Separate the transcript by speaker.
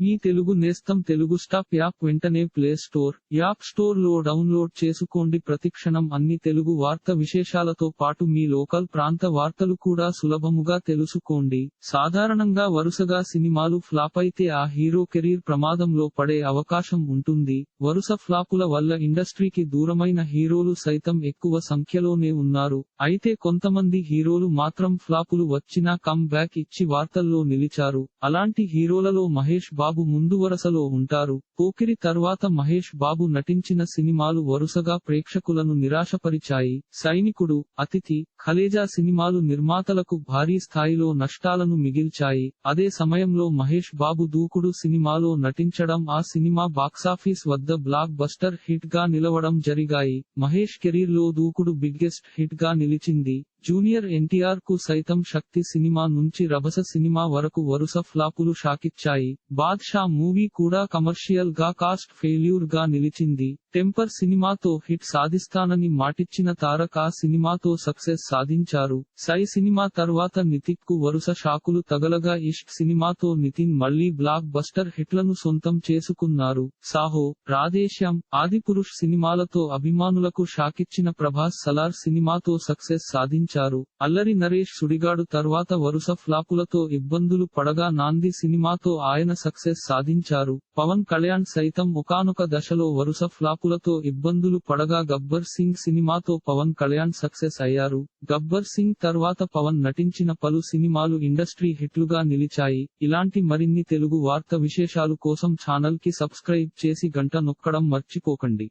Speaker 1: మీ తెలుగు నేస్తం Telugu stop app వెంటనే play store app స్టోర్లో డౌన్లోడ్ చేసుకోండి. ప్రతిక్షణం అన్ని తెలుగు వార్త విశేషాలతో పాటు మీ లోకల్ ప్రాంత వార్తలు కూడా సులభముగా తెలుసుకోండి. సాధారణంగా వరుసగా సినిమాలు ఫ్లాప్ అయితే ఆ హీరో కెరీర్ ప్రమాదంలో పడే అవకాశం ఉంటుంది. వరుస ఫ్లాపుల వల్ల ఇండస్ట్రీకి దూరమైన హీరోలు సైతం ఎక్కువ సంఖ్యలోనే ఉన్నారు. అయితే కొంతమంది హీరోలు మాత్రం ఫ్లాపులు వచ్చినా కమ్ బ్యాక్ ఇచ్చి వార్తల్లో నిలిచారు. అలాంటి హీరోలలో మహేష్ బాబు ముందు వరుసలో ఉంటారు. పోకిరి తర్వాత మహేష్ బాబు నటించిన సినిమాలు వరుసగా ప్రేక్షకులను నిరాశపరిచాయి. సైనికుడు అతిథి ఖలేజా సినిమాలు నిర్మాతలకు భారీ స్థాయిలో నష్టాలను మిగిల్చాయి. అదే సమయంలో మహేష్ బాబు దూకుడు సినిమాలో నటించడం ఆ సినిమా బాక్సాఫీస్ వద్ద బ్లాక్ బస్టర్ హిట్గా నిలవడం జరిగాయి. మహేష్ కెరీర్లో దూకుడు బిగ్గెస్ట్ హిట్గా నిలిచింది. జూనియర్ ఎన్టీఆర్కు సైతం శక్తి సినిమా నుంచి రభస సినిమా వరకు వరుస ఫ్లాపులు షాకిచ్చాయి. బాద్షా మూవీ కూడా కమర్షియల్గా కాస్ట్ ఫెయిల్యూర్గా నిలిచింది. టెంపర్ సినిమాతో హిట్ సాధిస్తానని మాటిచ్చిన తారక్ ఆ సినిమాతో సక్సెస్ సాధించారు. సై సినిమా తర్వాత నితిక్కు వరుస షాకులు తగలగా ఇష్క్ సినిమాతో నితిన్ మళ్ళీ బ్లాక్ బస్టర్ హిట్లను సొంతం చేసుకున్నారు. సాహో రాధేశ్యాం ఆదిపురుష్ సినిమాలతో అభిమానులకు షాకిచ్చిన ప్రభాస్ సలార్ సినిమాతో సక్సెస్ సాధించారు. అల్లరి నరేష్ సుడిగాడు తర్వాత వరుస ఫ్లాపులతో ఇబ్బందులు పడగా నాంది సినిమాతో ఆయన సక్సెస్ సాధించారు. పవన్ కళ్యాణ్ సైతం ఒకనొక దశలో వరుస ఫ్లాపులతో ఇబ్బందులు పడగా గబ్బర్ సింగ్ సినిమాతో పవన్ కళ్యాణ్ సక్సెస్ అయ్యారు. గబ్బర్ సింగ్ తర్వాత పవన్ నటించిన పలు సినిమాలు ఇండస్ట్రీ హిట్లుగా నిలిచాయి. ఇలాంటి మరిన్ని తెలుగు వార్త విశేషాలు కోసం ఛానల్కి సబ్స్క్రైబ్ చేసి గంట నొక్కడం మర్చిపోకండి.